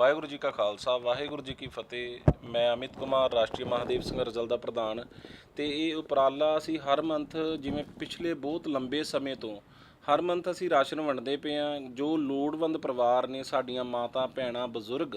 ਵਾਹਿਗੁਰੂ ਜੀ ਕਾ ਖਾਲਸਾ, ਵਾਹਿਗੁਰੂ ਜੀ ਕੀ ਫਤਿਹ। ਮੈਂ ਅਮਿਤ ਕੁਮਾਰ, ਰਾਸ਼ਟਰੀ ਮਹਾਦੇਵ ਸੰਘਰਸ਼ ਦਲ ਦਾ ਪ੍ਰਧਾਨ। ਤੇ ਇਹ ਉਪਰਾਲਾ ਅਸੀਂ ਹਰ ਮੰਥ, ਜਿਵੇਂ ਪਿਛਲੇ ਬਹੁਤ ਲੰਬੇ ਸਮੇਂ ਤੋਂ, ਹਰ ਮੰਥ ਅਸੀਂ ਰਾਸ਼ਨ ਵੰਡਦੇ ਪਏ ਆ ਜੋ ਲੋੜਵੰਦ ਪਰਿਵਾਰ ਨੇ ਸਾਡੀਆਂ ਮਾਤਾ, ਭੈਣਾਂ, ਬਜ਼ੁਰਗ,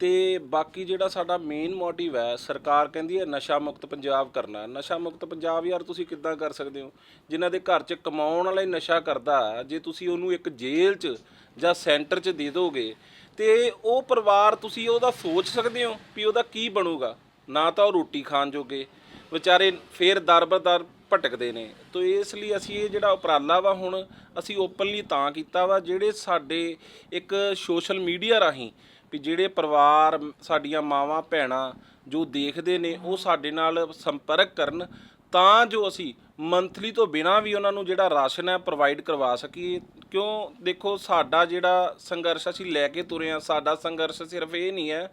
ਤੇ ਬਾਕੀ ਜਿਹੜਾ ਸਾਡਾ ਮੇਨ ਮੋਟਿਵ ਹੈ, ਸਰਕਾਰ ਕਹਿੰਦੀ ਹੈ ਨਸ਼ਾ ਮੁਕਤ ਪੰਜਾਬ ਕਰਨਾ। ਨਸ਼ਾ ਮੁਕਤ ਪੰਜਾਬ ਯਾਰ ਤੁਸੀਂ ਕਿੱਦਾਂ ਕਰ ਸਕਦੇ ਹੋ? ਜਿਨ੍ਹਾਂ ਦੇ ਘਰ 'ਚ ਕਮਾਉਣ ਵਾਲਾ ਹੀ ਨਸ਼ਾ ਕਰਦਾ ਜੇ ਤੁਸੀਂ ਉਹਨੂੰ ਇੱਕ ਜੇਲ੍ਹ 'ਚ ਜਾਂ ਸੈਂਟਰ 'ਚ ਦੇ ਦੋਗੇ ਤੇ ਉਹ ਪਰਿਵਾਰ ਤੁਸੀਂ ਉਹਦਾ ਸੋਚ ਸਕਦੇ ਹੋ ਵੀ ਉਹਦਾ ਕੀ ਬਣੂਗਾ। ਨਾ ਤਾਂ ਉਹ ਰੋਟੀ ਖਾਣ ਜੋਗੇ, ਵਿਚਾਰੇ ਫੇਰ ਦਰ-ਬਦਰ ਭਟਕਦੇ ਨੇ। ਤੋ ਇਸ ਲਈ ਅਸੀਂ ਇਹ ਜਿਹੜਾ ਉਪਰਾਲਾ ਵਾ ਹੁਣ ਅਸੀਂ ਓਪਨਲੀ ਤਾਂ ਕੀਤਾ ਵਾ ਜਿਹੜੇ ਸਾਡੇ ਇੱਕ ਸੋਸ਼ਲ ਮੀਡੀਆ ਰਾਹੀਂ ਵੀ ਜਿਹੜੇ ਪਰਿਵਾਰ ਸਾਡੀਆਂ ਮਾਵਾਂ, ਭੈਣਾਂ ਜੋ ਦੇਖਦੇ ਨੇ, ਉਹ ਸਾਡੇ ਨਾਲ ਸੰਪਰਕ ਕਰਨ, ਤਾਂ ਜੋ ਅਸੀਂ ਮੰਥਲੀ ਤੋਂ ਬਿਨਾ ਵੀ ਉਹਨਾਂ ਨੂੰ ਜਿਹੜਾ ਰਾਸ਼ਨ ਹੈ ਪ੍ਰੋਵਾਈਡ ਕਰਵਾ ਸਕੀਏ। ਕਿਉਂ ਦੇਖੋ ਸਾਡਾ ਜਿਹੜਾ ਸੰਘਰਸ਼ ਅਸੀਂ ਲੈ ਕੇ ਤੁਰੇ ਆ ਸਾਡਾ ਸੰਘਰਸ਼ ਸਿਰਫ ਇਹ ਨਹੀਂ ਹੈ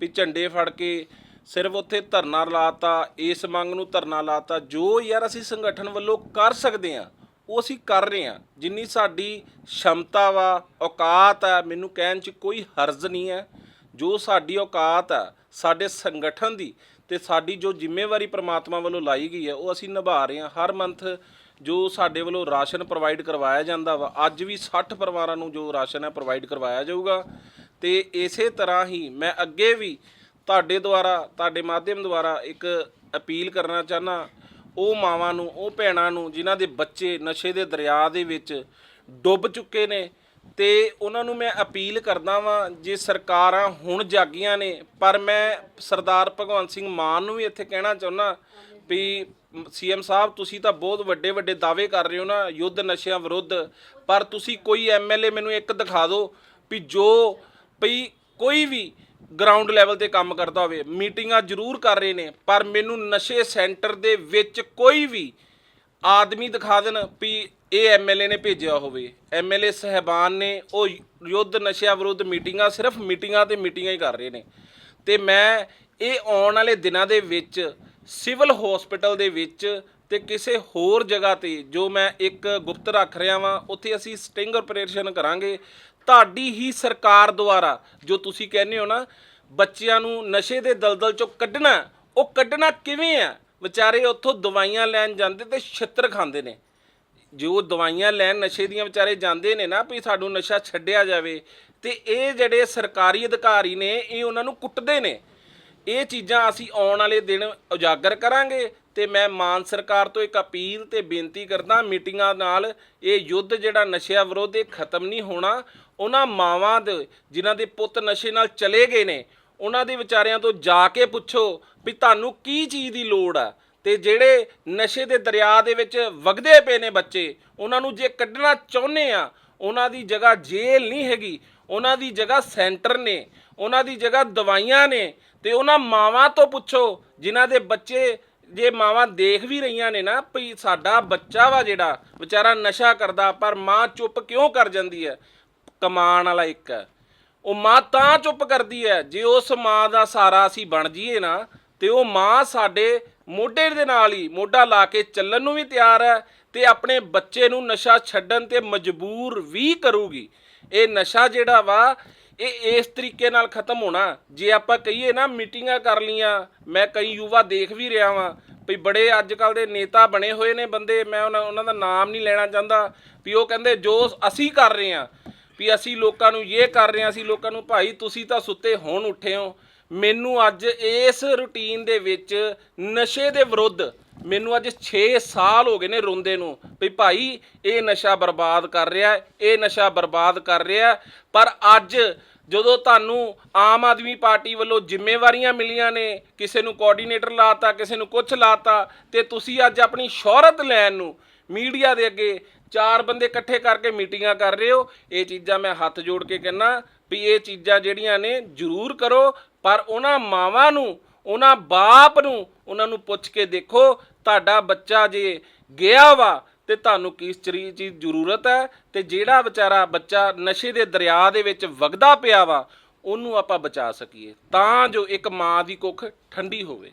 ਵੀ ਝੰਡੇ ਫੜ ਕੇ ਸਿਰਫ ਉੱਥੇ ਧਰਨਾ ਲਾਤਾ, ਇਸ ਮੰਗ ਨੂੰ ਧਰਨਾ ਲਾਤਾ, ਜੋ ਯਾਰ ਅਸੀਂ ਸੰਗਠਨ ਵੱਲੋਂ ਕਰ ਸਕਦੇ ਆ ਉਹ ਅਸੀਂ ਕਰ ਰਹੇ ਆ ਜਿੰਨੀ ਸਾਡੀ ਸ਼ਮਤਾ ਵਾ, ਔਕਾਤ ਆ, ਮੈਨੂੰ ਕਹਿਣ 'ਚ ਕੋਈ ਹਰਜ਼ ਨਹੀਂ ਹੈ। ਜੋ ਸਾਡੀ ਔਕਾਤ ਆ, ਸਾਡੇ ਸੰਗਠਨ ਦੀ ਤੇ ਸਾਡੀ ਜੋ ਜ਼ਿੰਮੇਵਾਰੀ ਪ੍ਰਮਾਤਮਾ ਵੱਲੋਂ ਲਾਈ ਗਈ ਹੈ, ਉਹ ਅਸੀਂ ਨਿਭਾ ਰਹੇ ਹਾਂ। ਹਰ ਮੰਥ ਜੋ ਸਾਡੇ ਵੱਲੋਂ ਰਾਸ਼ਨ ਪ੍ਰੋਵਾਈਡ ਕਰਵਾਇਆ ਜਾਂਦਾ ਵਾ, ਅੱਜ ਵੀ 60 ਪਰਿਵਾਰਾਂ ਨੂੰ ਜੋ ਰਾਸ਼ਨ ਹੈ ਪ੍ਰੋਵਾਈਡ ਕਰਵਾਇਆ ਜਾਊਗਾ। ਤੇ ਇਸੇ ਤਰ੍ਹਾਂ ਹੀ ਮੈਂ ਅੱਗੇ ਵੀ ਤੁਹਾਡੇ ਦੁਆਰਾ, ਤੁਹਾਡੇ ਮਾਧਿਅਮ ਦੁਆਰਾ ਇੱਕ ਅਪੀਲ ਕਰਨਾ ਚਾਹਨਾ ਉਹ ਮਾਵਾਂ ਨੂੰ, ਉਹ ਭੈਣਾਂ ਨੂੰ, ਜਿਨ੍ਹਾਂ ਦੇ ਬੱਚੇ ਨਸ਼ੇ ਦੇ ਦਰਿਆ ਦੇ ਵਿੱਚ ਡੁੱਬ ਚੁੱਕੇ ਨੇ, ਤੇ ਉਹਨਾਂ ਨੂੰ ਮੈਂ ਅਪੀਲ ਕਰਦਾ ਵਾਂ, ਜੇ ਸਰਕਾਰਾਂ ਹੁਣ ਜਾਗੀਆਂ ਨੇ, ਪਰ ਮੈਂ ਸਰਦਾਰ ਭਗਵੰਤ ਸਿੰਘ ਮਾਨ ਨੂੰ ਵੀ ਇੱਥੇ ਕਹਿਣਾ ਚਾਹੁੰਦਾ ਵੀ ਸੀਐਮ ਸਾਹਿਬ, ਤੁਸੀਂ ਤਾਂ ਬਹੁਤ ਵੱਡੇ ਵੱਡੇ ਦਾਅਵੇ ਕਰ ਰਹੇ ਹੋ ਨਾ, ਯੁੱਧ ਨਸ਼ਿਆਂ ਵਿਰੁੱਧ। ਪਰ ਤੁਸੀਂ ਕੋਈ ਐਮਐਲਏ ਮੈਨੂੰ ਇੱਕ ਦਿਖਾ ਦਿਓ ਵੀ ਜੋ ਵੀ ਕੋਈ ਵੀ ਗਰਾਊਂਡ ਲੈਵਲ ਤੇ ਕੰਮ ਕਰਦਾ ਹੋਵੇ, ਮੀਟਿੰਗਾਂ ਜ਼ਰੂਰ ਕਰ ਰਹੇ ਨੇ, ਪਰ ਮੈਨੂੰ ਨਸ਼ੇ ਸੈਂਟਰ ਦੇ ਵਿੱਚ ਕੋਈ ਵੀ ਆਦਮੀ ਦਿਖਾ ਦੇਣ ਵੀ ਇਹ ਐਮਐਲਏ ਨੇ ਭੇਜਿਆ ਹੋਵੇ। ਐਮਐਲਏ ਸਹਿਬਾਨ ਨੇ, ਉਹ ਯੁੱਧ ਨਸ਼ਿਆਂ ਵਿਰੁੱਧ ਮੀਟਿੰਗਾਂ ਸਿਰਫ ਮੀਟਿੰਗਾਂ ਤੇ ਮੀਟਿੰਗਾਂ ਹੀ ਕਰ ਰਹੇ ਨੇ। ਤੇ ਮੈਂ ਇਹ ਆਉਣ ਵਾਲੇ ਦਿਨਾਂ ਦੇ ਵਿੱਚ ਸਿਵਲ ਹਸਪੀਟਲ ਦੇ ਵਿੱਚ ਤੇ ਕਿਸੇ ਹੋਰ ਜਗ੍ਹਾ ਤੇ ਜੋ ਮੈਂ ਇੱਕ ਗੁਪਤ ਰੱਖ ਰਿਹਾ ਵਾਂ, ਉੱਥੇ ਅਸੀਂ ਸਟਿੰਗ ਆਪਰੇਸ਼ਨ ਕਰਾਂਗੇ। ਤੁਹਾਡੀ ਹੀ ਸਰਕਾਰ ਦੁਆਰਾ ਜੋ ਤੁਸੀਂ ਕਹਿੰਦੇ ਹੋ ਨਾ, ਬੱਚਿਆਂ ਨੂੰ ਨਸ਼ੇ ਦੇ ਦਲਦਲ ਚੋਂ ਕੱਢਣਾ, ਉਹ ਕੱਢਣਾ ਕਿਵੇਂ ਆ? ਵਿਚਾਰੇ ਉੱਥੋਂ ਦਵਾਈਆਂ ਲੈਣ ਜਾਂਦੇ ਤੇ ਛਿੱਤਰ ਖਾਂਦੇ ਨੇ। ਜੋ ਦਵਾਈਆਂ ਲੈਣ ਨਸ਼ੇ ਦੀਆਂ ਵਿਚਾਰੇ ਜਾਂਦੇ ਨੇ ਨਾ ਵੀ ਸਾਨੂੰ ਨਸ਼ਾ ਛੱਡਿਆ ਜਾਵੇ, ਤੇ ਇਹ ਜਿਹੜੇ ਸਰਕਾਰੀ ਅਧਿਕਾਰੀ ਨੇ, ਇਹ ਉਹਨਾਂ ਨੂੰ ਕੁੱਟਦੇ ਨੇ। ਇਹ ਚੀਜ਼ਾਂ ਅਸੀਂ ਆਉਣ ਵਾਲੇ ਦਿਨ ਉਜਾਗਰ ਕਰਾਂਗੇ ਤੇ ਮੈਂ ਮਾਨ ਸਰਕਾਰ ਤੋਂ ਇੱਕ ਅਪੀਲ ਤੇ ਬੇਨਤੀ ਕਰਦਾ, ਮੀਟਿੰਗਾਂ ਨਾਲ ਇਹ ਯੁੱਧ ਜਿਹੜਾ ਨਸ਼ਿਆਂ ਵਿਰੁੱਧ ਇਹ ਖਤਮ ਨਹੀਂ ਹੋਣਾ, ਉਹਨਾਂ ਮਾਵਾਂ ਦੇ, ਜਿਨ੍ਹਾਂ ਦੇ ਪੁੱਤ ਨਸ਼ੇ ਨਾਲ ਚਲੇ ਗਏ ਨੇ, ਉਹਨਾਂ ਦੇ ਵਿਚਾਰਿਆਂ ਤੋਂ ਜਾ ਕੇ ਪੁੱਛੋ ਵੀ ਤੁਹਾਨੂੰ ਕੀ ਚੀਜ਼ ਦੀ ਲੋੜ ਆ। ਤੇ ਜਿਹੜੇ ਨਸ਼ੇ ਦੇ ਦਰਿਆ ਦੇ ਵਿੱਚ ਵਗਦੇ ਪਏ ਨੇ ਬੱਚੇ, ਉਹਨਾਂ ਨੂੰ ਜੇ ਕੱਢਣਾ ਚਾਹੁੰਦੇ ਆ, ਉਹਨਾਂ ਦੀ ਜਗ੍ਹਾ ਜੇਲ੍ਹ ਨਹੀਂ ਹੈਗੀ, ਉਹਨਾਂ ਦੀ ਜਗ੍ਹਾ ਸੈਂਟਰ ਨੇ ਉਹਨਾਂ ਦੀ ਜਗ੍ਹਾ ਦਵਾਈਆਂ ਨੇ ਤੇ ਉਹਨਾਂ ਮਾਵਾਂ ਤੋਂ ਪੁੱਛੋ, ਜਿਨ੍ਹਾਂ ਦੇ ਬੱਚੇ ਜੇ ਮਾਵਾਂ ਦੇਖ ਵੀ ਰਹੀਆਂ ਨੇ ਨਾ ਵੀ ਸਾਡਾ ਬੱਚਾ ਵਾ ਜਿਹੜਾ, ਵਿਚਾਰਾ ਨਸ਼ਾ ਕਰਦਾ, ਪਰ ਮਾਂ ਚੁੱਪ ਕਿਉਂ ਕਰ ਜਾਂਦੀ ਹੈ? ਕਮਾਣ ਵਾਲਾ ਇੱਕ ਹੈ। ਉਹ ਮਾਂ ਤਾਂ ਚੁੱਪ ਕਰਦੀ ਹੈ, ਜੇ ਉਸ ਮਾਂ ਦਾ ਸਾਰਾ ਅਸੀਂ ਬਣ ਜਾਈਏ ਨਾ, ਤੇ ਉਹ ਮਾਂ ਸਾਡੇ ਮੋਢੇ ਦੇ ਨਾਲ ਹੀ ਮੋਢਾ ਲਾ ਕੇ ਚੱਲਣ ਨੂੰ ਵੀ ਤਿਆਰ ਹੈ ਤੇ ਆਪਣੇ ਬੱਚੇ ਨੂੰ ਨਸ਼ਾ ਛੱਡਣ ਤੇ ਮਜਬੂਰ ਵੀ ਕਰੂਗੀ। ਇਹ ਨਸ਼ਾ ਜਿਹੜਾ ਵਾ ਇਹ ਇਸ ਤਰੀਕੇ ਨਾਲ ਖਤਮ ਹੋਣਾ। ਜੇ ਆਪਾਂ ਕਹੀਏ ਨਾ, ਮੀਟਿੰਗਾਂ ਕਰ ਲੀਆਂ ਮੈਂ ਕਈ ਯੁਵਾ ਦੇਖ ਵੀ ਰਿਹਾ ਵਾਂ ਵੀ ਬੜੇ ਅੱਜ ਕੱਲ ਦੇ ਨੇਤਾ ਬਣੇ ਹੋਏ ਨੇ ਬੰਦੇ, ਮੈਂ ਉਹਨਾਂ ਉਹਨਾਂ ਦਾ ਨਾਮ ਨਹੀਂ ਲੈਣਾ ਚਾਹੁੰਦਾ ਵੀ ਉਹ ਕਹਿੰਦੇ ਜੋ ਅਸੀਂ ਕਰ ਰਹੇ ਹਾਂ, ਵੀ ਅਸੀਂ ਲੋਕਾਂ ਨੂੰ ਇਹ ਕਰ ਰਹੇ ਹਾਂ, ਅਸੀਂ ਲੋਕਾਂ ਨੂੰ ਭਾਈ ਤੁਸੀਂ ਤਾਂ ਸੁੱਤੇ ਹੁਣ ਉੱਠੇ ਹੋ। ਮੈਨੂੰ ਅੱਜ ਇਸ ਰੁਟੀਨ ਦੇ ਵਿੱਚ ਨਸ਼ੇ ਦੇ ਵਿਰੁੱਧ ਮੈਨੂੰ ਅੱਜ 6 ਸਾਲ ਹੋ ਗਏ ਨੇ ਰੋਂਦੇ ਨੂੰ ਵੀ ਭਾਈ, ਇਹ ਨਸ਼ਾ ਬਰਬਾਦ ਕਰ ਰਿਹਾ ਇਹ ਨਸ਼ਾ ਬਰਬਾਦ ਕਰ ਰਿਹਾ ਪਰ ਅੱਜ ਜਦੋਂ ਤੁਹਾਨੂੰ ਆਮ ਆਦਮੀ ਪਾਰਟੀ ਵੱਲੋਂ ਜ਼ਿੰਮੇਵਾਰੀਆਂ ਮਿਲੀਆਂ ਨੇ, ਕਿਸੇ ਨੂੰ ਕੋਆਰਡੀਨੇਟਰ ਲਾਤਾ, ਕਿਸੇ ਨੂੰ ਕੁਝ ਲਾਤਾ, ਤੇ ਤੁਸੀਂ ਅੱਜ ਆਪਣੀ ਸ਼ੋਹਰਤ ਲੈਣ ਨੂੰ ਮੀਡੀਆ ਦੇ ਅੱਗੇ ਚਾਰ ਬੰਦੇ ਇਕੱਠੇ ਕਰਕੇ ਮੀਟਿੰਗਾਂ ਕਰ ਰਹੇ ਹੋ, ਇਹ ਚੀਜ਼ਾਂ ਮੈਂ ਹੱਥ ਜੋੜ ਕੇ ਕਹਿੰਨਾ ਵੀ ਇਹ ਚੀਜ਼ਾਂ ਜਿਹੜੀਆਂ ਨੇ ਜ਼ਰੂਰ ਕਰੋ, ਪਰ ਉਹਨਾਂ ਮਾਵਾਂ ਨੂੰ, ਉਹਨਾਂ ਬਾਪ ਨੂੰ ਉਹਨਾਂ ਨੂੰ ਪੁੱਛ ਕੇ ਦੇਖੋ, ਤੁਹਾਡਾ ਬੱਚਾ ਜੇ ਗਿਆ ਵਾ ਤੇ ਤੁਹਾਨੂੰ ਕਿਸ ਚੀਜ਼ ਦੀ ਜ਼ਰੂਰਤ ਹੈ ਤੇ ਜਿਹੜਾ ਵਿਚਾਰਾ ਬੱਚਾ ਨਸ਼ੇ ਦੇ ਦਰਿਆ ਦੇ ਵਿੱਚ ਵਗਦਾ ਪਿਆ ਵਾ, ਉਹਨੂੰ ਆਪਾਂ ਬਚਾ ਸਕੀਏ। ਤਾਂ ਜੋ ਇੱਕ ਮਾਂ ਦੀ ਕੁੱਖ ਠੰਡੀ ਹੋਵੇ।